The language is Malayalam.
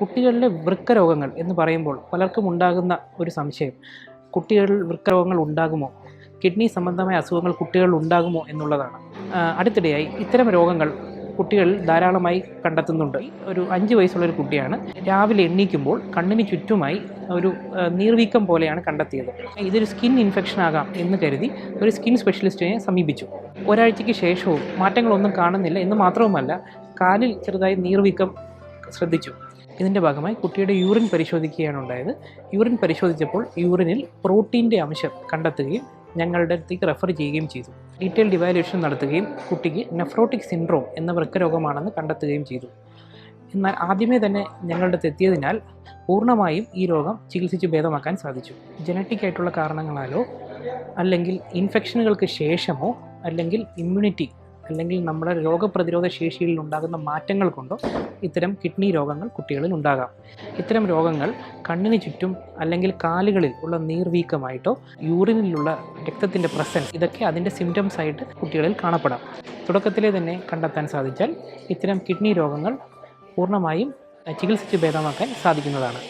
കുട്ടികളിലെ വൃക്കരോഗങ്ങൾ എന്ന് പറയുമ്പോൾ പലർക്കും ഉണ്ടാകുന്ന ഒരു സംശയം. കുട്ടികളിൽ വൃക്ക രോഗങ്ങൾ ഉണ്ടാകുമോ? കിഡ്നി സംബന്ധമായ അസുഖങ്ങൾ കുട്ടികളിൽ ഉണ്ടാകുമോ എന്നുള്ളതാണ്. അടുത്തിടെയായി ഇത്തരം രോഗങ്ങൾ കുട്ടികളിൽ ധാരാളമായി കണ്ടെത്തുന്നുണ്ട്. ഒരു അഞ്ച് വയസ്സുള്ള ഒരു കുട്ടിയാണ്. രാവിലെ എണ്ണീക്കുമ്പോൾ കണ്ണിന് ചുറ്റുമായി ഒരു നീർവീക്കം പോലെയാണ് കണ്ടെത്തിയത്. ഇതൊരു സ്കിൻ ഇൻഫെക്ഷൻ ആകാം എന്ന് കരുതി ഒരു സ്കിൻ സ്പെഷ്യലിസ്റ്റിനെ സമീപിച്ചു. ഒരാഴ്ചയ്ക്ക് ശേഷവും മാറ്റങ്ങളൊന്നും കാണുന്നില്ല എന്ന് മാത്രവുമല്ല കാലിൽ ചെറുതായി നീർവീക്കം ശ്രദ്ധിച്ചു. ഇതിന്റെ ഭാഗമായി കുട്ടിയുടെ യൂറിൻ പരിശോധിക്കുകയാണ് ഉണ്ടായത്. യൂറിൻ പരിശോധിച്ചപ്പോൾ യൂറിനിൽ പ്രോട്ടീന്റെ അംശം കണ്ടെത്തുകയും ഞങ്ങളുടെ അടുത്തേക്ക് റെഫർ ചെയ്യുകയും ചെയ്തു. ഡീറ്റെയിൽഡ് ഇവാലുവേഷൻ നടത്തുകയും കുട്ടിക്ക് നെഫ്രോട്ടിക് സിൻഡ്രോം എന്ന വൃക്കരോഗമാണെന്ന് കണ്ടെത്തുകയും ചെയ്തു. എന്നാൽ ആദ്യമേ തന്നെ ഞങ്ങളുടെ എത്തിയതിനാൽ പൂർണമായും ഈ രോഗം ചികിത്സിച്ച് ഭേദമാക്കാൻ സാധിച്ചു. ജനറ്റിക് ആയിട്ടുള്ള കാരണങ്ങളാലോ അല്ലെങ്കിൽ ഇൻഫെക്ഷനുകൾക്ക് ശേഷമോ അല്ലെങ്കിൽ ഇമ്മ്യൂണിറ്റി അല്ലെങ്കിൽ നമ്മുടെ രോഗപ്രതിരോധ ശേഷിയിൽ ഉണ്ടാകുന്ന മാറ്റങ്ങൾ കൊണ്ടോ ഇത്തരം കിഡ്നി രോഗങ്ങൾ കുട്ടികളിൽ ഉണ്ടാകാം. ഇത്തരം രോഗങ്ങൾ കണ്ണിന് ചുറ്റും അല്ലെങ്കിൽ കാലുകളിൽ ഉള്ള നീർവീക്കമായിട്ടോ യൂറിനിലുള്ള രക്തത്തിന്റെ പ്രസൻസ് ഇതൊക്കെ അതിന്റെ സിംറ്റംസ് ആയിട്ട് കുട്ടികളിൽ കാണപ്പെടാം. തുടക്കത്തിലെ തന്നെ കണ്ടെത്താൻ സാധിച്ചാൽ ഇത്തരം കിഡ്നി രോഗങ്ങൾ പൂർണമായും ചികിത്സിച്ച് ഭേദമാക്കാൻ സാധിക്കുന്നതാണ്.